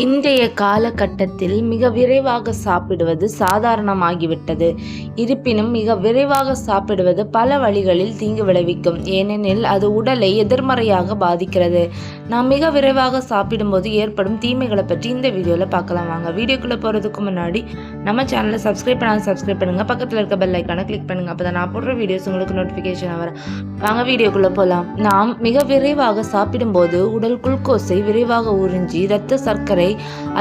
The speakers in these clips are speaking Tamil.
இன்றைய காலகட்டத்தில் மிக விரைவாக சாப்பிடுவது சாதாரணமாகிவிட்டது. இருப்பினும் மிக விரைவாக சாப்பிடுவது பல வழிகளில் தீங்கு விளைவிக்கும். ஏனெனில் அது உடலை எதிர்மறையாக பாதிக்கிறது. நாம் மிக விரைவாக சாப்பிடும்போது ஏற்படும் தீமைகளை பற்றி இந்த வீடியோவில் பார்க்கலாம். வாங்க வீடியோக்குள்ளே போகிறதுக்கு முன்னாடி நம்ம சேனலை சப்ஸ்கிரைப் பண்ணாலும் சப்ஸ்கிரைப் பண்ணுங்கள் பக்கத்தில் இருக்க பெல் ஐக்கானை கிளிக் பண்ணுங்கள் அப்போ தான் நான் போடுற வீடியோஸ் உங்களுக்கு நோட்டிஃபிகேஷன் வரும். வாங்க வீடியோக்குள்ளே போகலாம் நாம் மிக விரைவாக சாப்பிடும்போது உடல் குளுக்கோஸை விரைவாக உறிஞ்சி இரத்த சர்க்கரை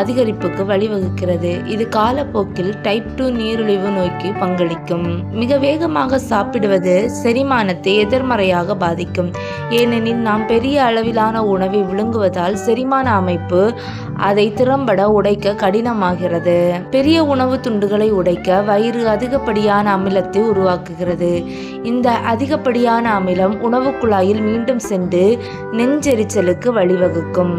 அதிகரிப்புக்கு வழிவகுக்கிறது. இது காலப்போக்கில் டைப் டூ நீரிழிவு நோய்க்கு பங்களிக்கும். மிக வேகமாக சாப்பிடுவது செரிமானத்தை எதிர்மறையாக பாதிக்கும். ஏனெனில் நாம் பெரிய அளவிலான உணவை விழுங்குவதால் செரிமான அமைப்பு அதை திறம்பட உடைக்க கடினமாகிறது. பெரிய உணவு துண்டுகளை உடைக்க வயிறு அதிகப்படியான அமிலத்தை உருவாக்குகிறது. இந்த அதிகப்படியான அமிலம் உணவு குழாயில் மீண்டும் சென்று நெஞ்செரிச்சலுக்கு வழிவகுக்கும்.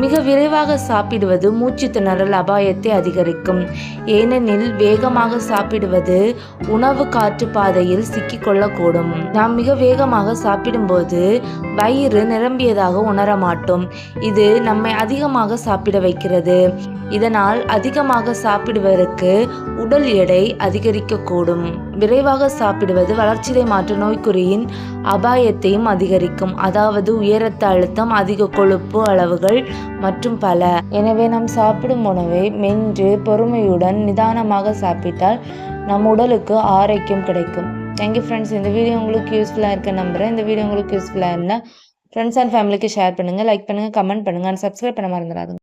மிக விரைவாக சாப்பிடுவது மூச்சு திணறல் அபாயத்தை அதிகரிக்கும். ஏனெனில் வேகமாக சாப்பிடுவது உணவு காற்று பாதையில் சிக்கிக்கொள்ளக்கூடும். நாம் மிக வேகமாக சாப்பிடும்போது வயிறு நிரம்பியதாக உணர மாட்டோம். இது நம்மை அதிகமாக சாப்பிட வைக்கிறது. இதனால் அதிகமாக சாப்பிடுவதற்கு உடல் எடை அதிகரிக்கக்கூடும். விரைவாக சாப்பிடுவது வளர்ச்சிதை மாற்ற நோய்க்குறியின் அபாயத்தையும் அதிகரிக்கும். அதாவது உயரத்த அழுத்தம் அதிக கொழுப்பு அளவுகள் மற்றும் பல. எனவே நாம் சாப்பிடும் உணவை மென்று பொறுமையுடன் நிதானமாக சாப்பிட்டால் நம் உடலுக்கு ஆரோக்கியம் கிடைக்கும். தேங்க்யூ ஃப்ரெண்ட்ஸ் இந்த வீடியோ உங்களுக்கு யூஸ்ஃபுல்லாக இருக்க நம்புகிறேன் இந்த வீடியோ உங்களுக்கு யூஸ்ஃபுல்லாக இருந்தால் ஃப்ரெண்ட்ஸ் அண்ட் ஃபேமிலிக்கு ஷேர் பண்ணுங்கள் லைக் பண்ணுங்கள் கமெண்ட் பண்ணுங்கள் அண்ட் சப்ஸ்கிரைப் பண்ண மறந்துடாதுங்க.